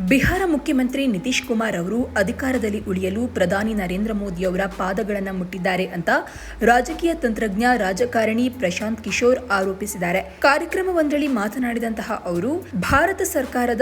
ಬಿಹಾರ ಮುಖ್ಯಮಂತ್ರಿ ನಿತೀಶ್ ಕುಮಾರ್ ಅವರು ಅಧಿಕಾರದಲ್ಲಿ ಉಳಿಯಲು ಪ್ರಧಾನಿ ನರೇಂದ್ರ ಮೋದಿ ಅವರ ಪಾದಗಳನ್ನು ಮುಟ್ಟಿದ್ದಾರೆ ಅಂತ ರಾಜಕೀಯ ತಂತ್ರಜ್ಞ ರಾಜಕಾರಣಿ ಪ್ರಶಾಂತ್ ಕಿಶೋರ್ ಆರೋಪಿಸಿದ್ದಾರೆ. ಕಾರ್ಯಕ್ರಮವೊಂದರಲ್ಲಿ ಮಾತನಾಡಿದಂತಹ ಅವರು, ಭಾರತ ಸರ್ಕಾರದ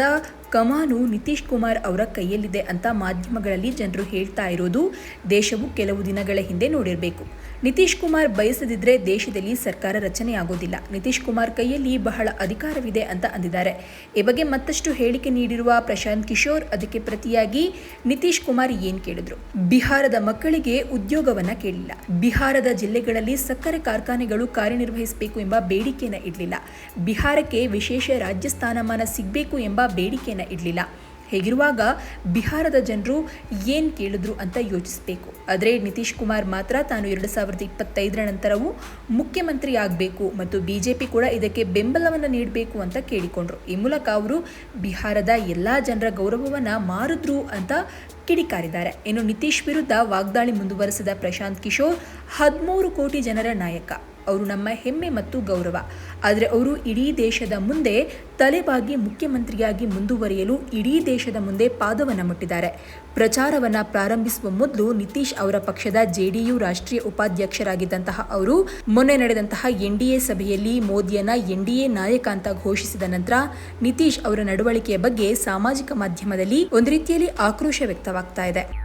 ಕಮಾನು ನಿತೀಶ್ ಕುಮಾರ್ ಅವರ ಕೈಯಲ್ಲಿದೆ ಅಂತ ಮಾಧ್ಯಮಗಳಲ್ಲಿ ಜನರು ಹೇಳ್ತಾ ಇರೋದು ದೇಶವು ಕೆಲವು ದಿನಗಳ ಹಿಂದೆ ನೋಡಿರಬೇಕು. ನಿತೀಶ್ ಕುಮಾರ್ ಬಯಸದಿದ್ರೆ ದೇಶದಲ್ಲಿ ಸರ್ಕಾರ ರಚನೆ ಆಗೋದಿಲ್ಲ. ನಿತೀಶ್ ಕುಮಾರ್ ಕೈಯಲ್ಲಿ ಬಹಳ ಅಧಿಕಾರವಿದೆ ಅಂತ ಅಂದಿದ್ದಾರೆ. ಈ ಬಗ್ಗೆ ಮತ್ತಷ್ಟು ಹೇಳಿಕೆ ನೀಡಿರುವ ಪ್ರಶಾಂತ್ ಕಿಶೋರ್ ಅದಕ್ಕೆ ಪ್ರತಿಯಾಗಿ ನಿತೀಶ್ ಕುಮಾರ್ ಏನ್ ಕೇಳಿದ್ರು? ಬಿಹಾರದ ಮಕ್ಕಳಿಗೆ ಉದ್ಯೋಗವನ್ನ ಕೇಳಿಲ್ಲ. ಬಿಹಾರದ ಜಿಲ್ಲೆಗಳಲ್ಲಿ ಸಕ್ಕರೆ ಕಾರ್ಖಾನೆಗಳು ಕಾರ್ಯನಿರ್ವಹಿಸಬೇಕು ಎಂಬ ಬೇಡಿಕೆಯನ್ನ ಇಡಲಿಲ್ಲ. ಬಿಹಾರಕ್ಕೆ ವಿಶೇಷ ರಾಜ್ಯ ಸ್ಥಾನಮಾನ ಸಿಗಬೇಕು ಎಂಬ ಬೇಡಿಕೆಯನ್ನ ಇಡಲಿಲ್ಲ ಹೇಗಿರುವಾಗ ಬಿಹಾರದ ಜನರು ಏನು ಕೇಳಿದ್ರು ಅಂತ ಯೋಚಿಸಬೇಕು. ಆದರೆ ನಿತೀಶ್ ಕುಮಾರ್ ಮಾತ್ರ ತಾನು ಎರಡು ಸಾವಿರದ ಇಪ್ಪತ್ತೈದರ ನಂತರವೂ ಮುಖ್ಯಮಂತ್ರಿ ಆಗಬೇಕು ಮತ್ತು ಪಿ ಕೂಡ ಇದಕ್ಕೆ ಬೆಂಬಲವನ್ನು ನೀಡಬೇಕು ಅಂತ ಕೇಳಿಕೊಂಡ್ರು. ಈ ಮೂಲಕ ಅವರು ಬಿಹಾರದ ಎಲ್ಲ ಜನರ ಗೌರವವನ್ನು ಮಾರಿದ್ರು ಅಂತ ಕಿಡಿಕಾರಿದ್ದಾರೆ. ಇನ್ನು ನಿತೀಶ್ ವಿರುದ್ಧ ವಾಗ್ದಾಳಿ ಮುಂದುವರೆಸಿದ ಪ್ರಶಾಂತ್ ಕಿಶೋರ್ ಹದಿಮೂರು ಕೋಟಿ ಜನರ ನಾಯಕ. ಅವರು ನಮ್ಮ ಹೆಮ್ಮೆ ಮತ್ತು ಗೌರವ. ಆದರೆ ಅವರು ಇಡೀ ದೇಶದ ಮುಂದೆ ತಲೆಬಾಗಿ ಮುಖ್ಯಮಂತ್ರಿಯಾಗಿ ಮುಂದುವರಿಯಲು ಇಡೀ ದೇಶದ ಮುಂದೆ ಪಾದವನ್ನು ಮುಟ್ಟಿದ್ದಾರೆ. ಪ್ರಚಾರವನ್ನು ಪ್ರಾರಂಭಿಸುವ ಮೊದಲು ನಿತೀಶ್ ಅವರ ಪಕ್ಷದ ಜೆಡಿಯು ರಾಷ್ಟ್ರೀಯ ಉಪಾಧ್ಯಕ್ಷರಾಗಿದ್ದಂತಹ ಅವರು, ಮೊನ್ನೆ ನಡೆದಂತಹ ಎನ್ಡಿಎ ಸಭೆಯಲ್ಲಿ ಮೋದಿಯನ್ನ ಎನ್ಡಿಎ ನಾಯಕ ಅಂತ ಘೋಷಿಸಿದ ನಂತರ ನಿತೀಶ್ ಅವರ ನಡವಳಿಕೆಯ ಬಗ್ಗೆ ಸಾಮಾಜಿಕ ಮಾಧ್ಯಮದಲ್ಲಿ ಒಂದು ರೀತಿಯಲ್ಲಿ ಆಕ್ರೋಶ ವ್ಯಕ್ತವಾಗ್ತಾ ಇದೆ.